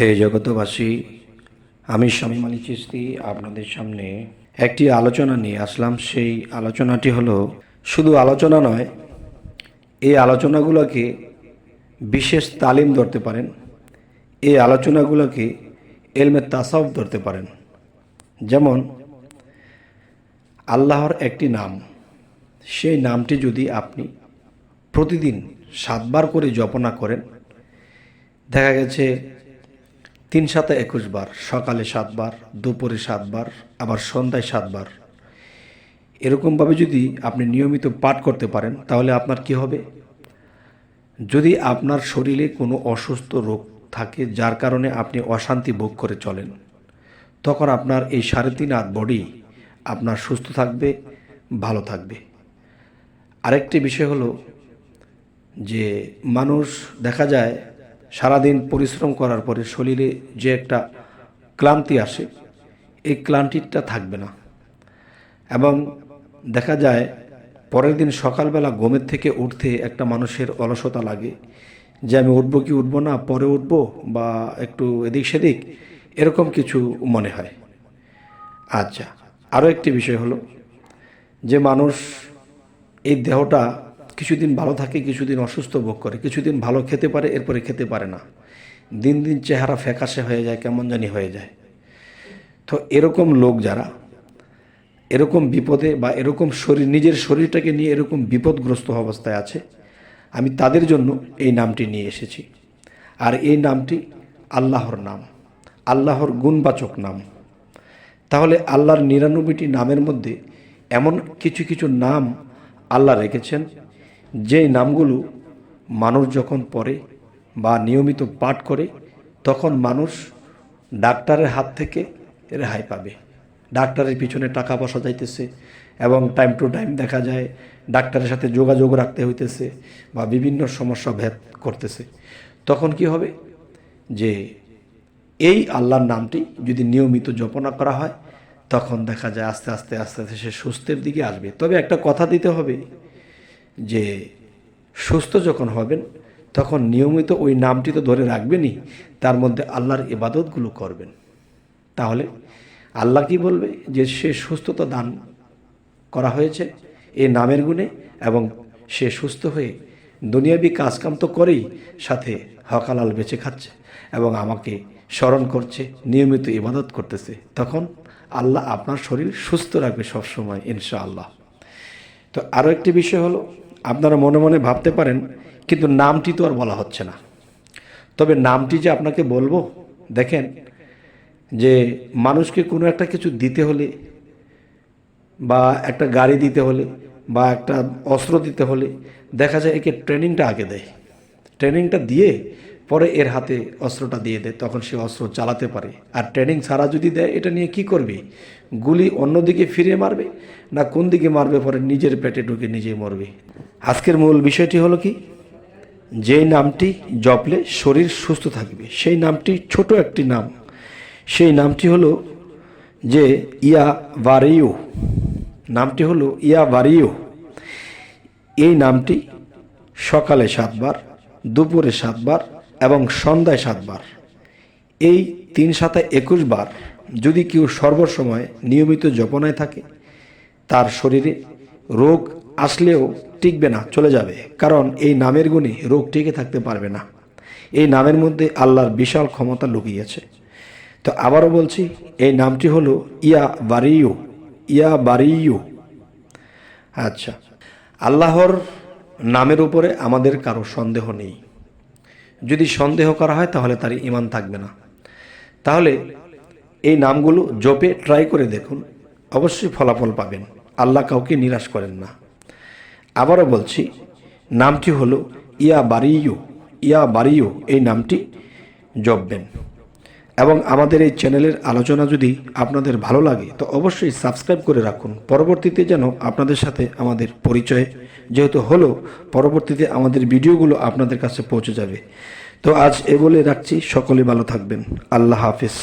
হে জগতবাসী আমি শামীম আলী চিস্তি আপনাদের সামনে একটি আলোচনা নিয়ে আসলাম। সেই আলোচনাটি হলো, শুধু আলোচনা নয়, এই আলোচনাগুলোকে বিশেষ তালিম ধরতে পারেন, এই আলোচনাগুলোকে এলমে তাসাউফ ধরতে পারেন। যেমন, আল্লাহর একটি নাম, সেই নামটি যদি আপনি প্রতিদিন সাতবার করে জপনা করেন, দেখা গেছে তিন সাথে একুশ বার, সকালে সাতবার দুপুরে সাতবার আবার সন্ধ্যায় সাতবার এরকমভাবে যদি আপনি নিয়মিত পাঠ করতে পারেন, তাহলে আপনার কি হবে? যদি আপনার শরীরে কোনো অসুস্থ রোগ থাকে, যার কারণে আপনি অশান্তি ভোগ করে চলেন, তখন আপনার এই সাড়ে তিন হাত বডি আপনার সুস্থ থাকবে, ভালো থাকবে। আরেকটি বিষয় হলো যে, মানুষ দেখা যায় সারাদিন পরিশ্রম করার পরে শরীরে যে একটা ক্লান্তি আসে, এই ক্লান্তিটা থাকবে না। এবং দেখা যায় পরের দিন সকালবেলা ঘুমের থেকে উঠতে একটা মানুষের অলসতা লাগে, যে আমি উঠবো কি উঠবো না, পরে উঠবো বা একটু এদিক সেদিক, এরকম কিছু মনে হয়। আচ্ছা আরও একটি বিষয় হলো যে মানুষ এই দেহটা কিছুদিন ভালো থাকে, কিছুদিন অসুস্থ ভোগ করে, কিছুদিন ভালো খেতে পারে, এরপরে খেতে পারে না। দিন দিন চেহারা ফ্যাকাশে হয়ে যায়, কেমন জানি হয়ে যায়। তো এরকম লোক যারা, এরকম বিপদে বা এরকম শরীর, নিজের শরীরটাকে নিয়ে এরকম বিপদগ্রস্ত অবস্থায় আছে, আমি তাদের জন্য এই নামটি নিয়ে এসেছি। আর এই নামটি আল্লাহর নাম, আল্লাহর গুণবাচক নাম। তাহলে আল্লাহর নিরানব্বইটি নামের মধ্যে এমন কিছু কিছু নাম আল্লাহ রেখেছেন যেই নামগুলো মানুষ যখন পড়ে বা নিয়মিত পাঠ করে, তখন মানুষ ডাক্তারের হাত থেকে রেহাই পাবে। ডাক্তারের পিছনে টাকা পয়সা যাইতেছে এবং টাইম টু টাইম দেখা যায় ডাক্তারের সাথে যোগাযোগ রাখতে হইতেছে বা বিভিন্ন সমস্যা ভেদ করতেছে। তখন কি হবে? যে এই আল্লাহর নামটি যদি নিয়মিত জপনা করা হয়, তখন দেখা যায় আস্তে আস্তে আস্তে আস্তে সে সুস্থের দিকে আসবে। তবে একটা কথা দিতে হবে যে সুস্থ যখন হবেন, তখন নিয়মিত ওই নামটি তো ধরে রাখবেনই, তার মধ্যে আল্লাহর ইবাদতগুলো করবেন। তাহলে আল্লাহ কি বলবে? যে সে সুস্থতা দান করা হয়েছে এই নামের গুণে এবং সে সুস্থ হয়ে দুনিয়াবি কাজকাম তো করেই সাথে হকালাল বেঁচে খাচ্ছে এবং আমাকে স্মরণ করছে, নিয়মিত ইবাদত করতেছে। তখন আল্লাহ আপনার শরীর সুস্থ রাখবে সবসময়, ইনশাআল্লাহ। তো আরও একটি বিষয় হলো, আপনারা মনে মনে ভাবতে পারেন, কিন্তু নামটি তো আর বলা হচ্ছে না। তবে নামটি যে আপনাকে বলব, দেখেন যে মানুষকে কোনো একটা কিছু দিতে হলে বা একটা গাড়ি দিতে হলে বা একটা অস্ত্র দিতে হলে দেখা যায় একে ট্রেনিংটা আগে দেয়। ট্রেনিংটা দিয়ে পরে এর হাতে অস্ত্রটা দিয়ে দেয়, তখন সে অস্ত্র চালাতে পারে। আর ট্রেনিং ছাড়া যদি দেয়, এটা নিয়ে কি করবে? গুলি অন্যদিকে ফিরে মারবে, না কোন দিকে মারবে পরে নিজের পেটে ঢুকে নিজেই মরবে? আজকের মূল বিষয়টি হলো কি? যেই নামটি জপলে শরীর সুস্থ থাকবে, সেই নামটি ছোট একটি নাম। সেই নামটি হলো যে ইয়া বারিও নামটি হলো ইয়া বারিও এই নামটি সকালে সাতবার, দুপুরে সাতবার এবং সন্ধ্যায় সাতবার। এই তিন সাথে একুশ বার যদি কেউ সর্বসময় নিয়মিত জপনায় থাকে, তার শরীরে রোগ আসলেও টিকবে না, চলে যাবে। কারণ এই নামের গুণে রোগ টিকে থাকতে পারবে না। এই নামের মধ্যে আল্লাহর বিশাল ক্ষমতা লুকিয়েছে। তো আবারও বলছি, এই নামটি হলো ইয়া বারিও ইয়া বারিও আচ্ছা আল্লাহর নামের উপরে আমাদের কারও সন্দেহ নেই। যদি সন্দেহ করা হয়, তাহলে তার ইমান থাকবে না। তাহলে এই নামগুলো জপে ট্রাই করে দেখুন, অবশ্যই ফলাফল পাবেন। আল্লাহ কাউকে নিরাশ করেন না। আবারও বলছি, নামটি হলো, ইয়া বারিও ইয়া বারিও এই নামটি জপবেন। এবং আমাদের এই চ্যানেলের আলোচনা যদি আপনাদের ভালো লাগে, তো অবশ্যই সাবস্ক্রাইব করে রাখুন। পরবর্তীতে যেন আপনাদের সাথে আমাদের পরিচয় যেহেতু হলো, পরবর্তীতে আমাদের ভিডিওগুলো আপনাদের কাছে পৌঁছে যাবে। তো আজ এ বলে রাখছি, সকলে ভালো থাকবেন। আল্লাহ হাফিজ।